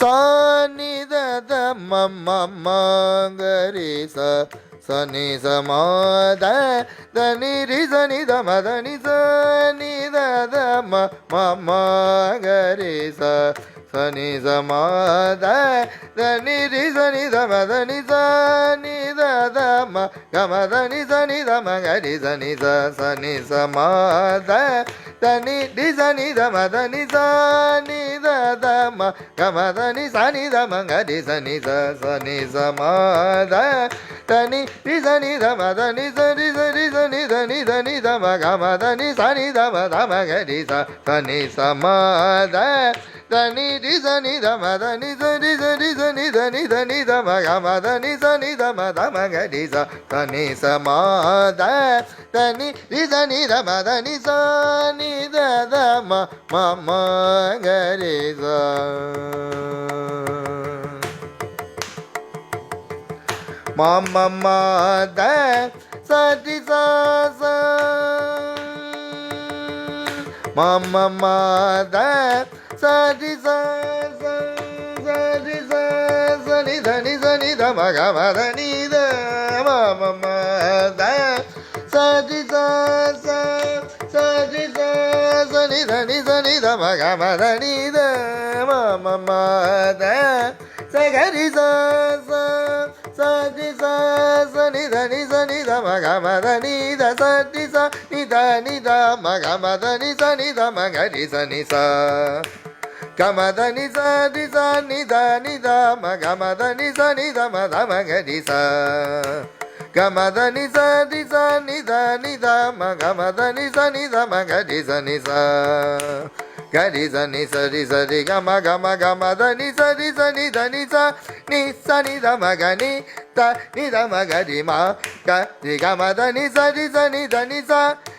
சானிதத மம்மரி ச சனி சமாத தனி ரி சனி தம தனி சனிதத மம்மரி ச சனி சமாத தனி ரி சனி தம தனி சனி தத ம கம தனி சனி தம கரி சனி ச சனி சமாத தனி ரி சனி தம தனி சனி தம கம தனி சனி தம கரி சனி ச சனி சமாத தனி ரி சனி தம தனி சரி சரி சனி தனி தனி தம கம தனி சனி தம தம கரி ச சனி சமாத தனி ரி சனி தம தனி சரி சரி சனி தனி தனி தம கம தனி சனி தம தம கரி ச சனி சமாத தனி ரி சனி தம தனி சனி த தம மம கரி ச மம மத சரி ச ச மம மத சரி ச ச சரி ச சனி தனி சனி த மக மத நீ த மம மத சரி ச ச சரி ச நித நித நித மக மத நித மம மத. சகரி ச ச சரி ச சனி தனி சனி த மக மத நித. த சரி ச நி நித நி த மக மத நித நித த மகரி சனி ச கமத நி ச நித நித நி த நி மக மத நி நித மத மகரி ச. நி ச கரி ச நி ச ரி ச ரி க ம க ம க ம த நி ச ரி ச நி த நி ச நி ச நி த ம க நி த நி த ம க ரி ம க ரி க ம த நி ச ரி ச நி த நி ச நி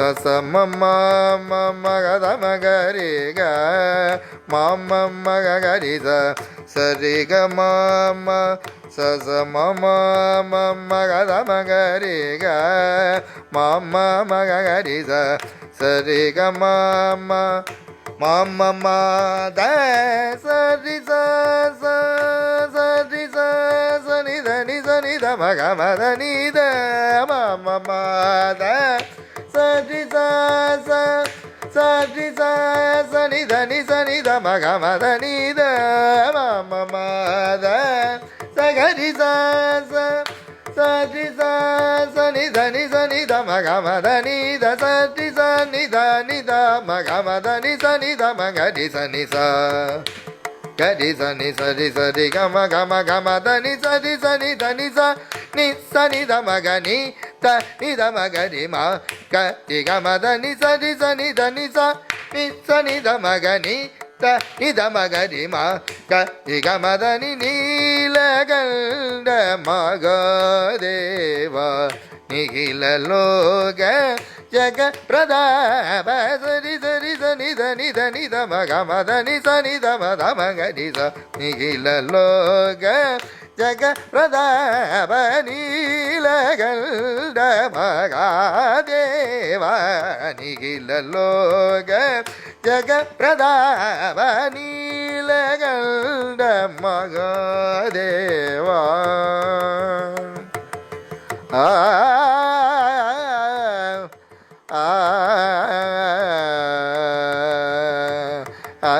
ச நி த ம க ரி ச நி ச ச நி ச ம த த நி ரி ச நி த ம த நி ச நி த த ம ம ம க ரி ச ச ச ம ம ம ம க சரி ம க ரி க ம ம ம க க ரி ச சரி ரி க ம ம ச ச ம ம ம ம க த ம க ரி க ம ம சரி க க ரி ச ச ரி க ம ம ம ம ம த ச ரி ச சரி ச ரி ச ச நி த நி ச நி த த நி த ச ரி ச சரி சரி ரி ச ச நி சரி நி ச ச நி த த ம க த ச ரி ச நி த நி த ம க ம த நி ச நி த ம க ரி ச நி ச க ரி ச நி ச ரி ச ரி க ம க ம க ம த நி ச ரி ச நி த நி ச நி ச நி த ம க நி த நி த ம க ரி ம க ரி க ம த நி ச ரி ச நி த நி ச நி ச நி த ம க நி த நி த ம க ரி ம க ரி க ம த நி நீலகண்ட மக தேவ நிகில லோக ஜக பிரதாப சரி சரி சனி தனி தனி த மக மத நி சனி த மத மக ரி ச நிகில லோக ஜக பிரதாப நீலகண்ட மகாதேவ நிகில லோக ஜக பிரதாப நீலகண்ட மகாதேவா ஆ ஆ ஆ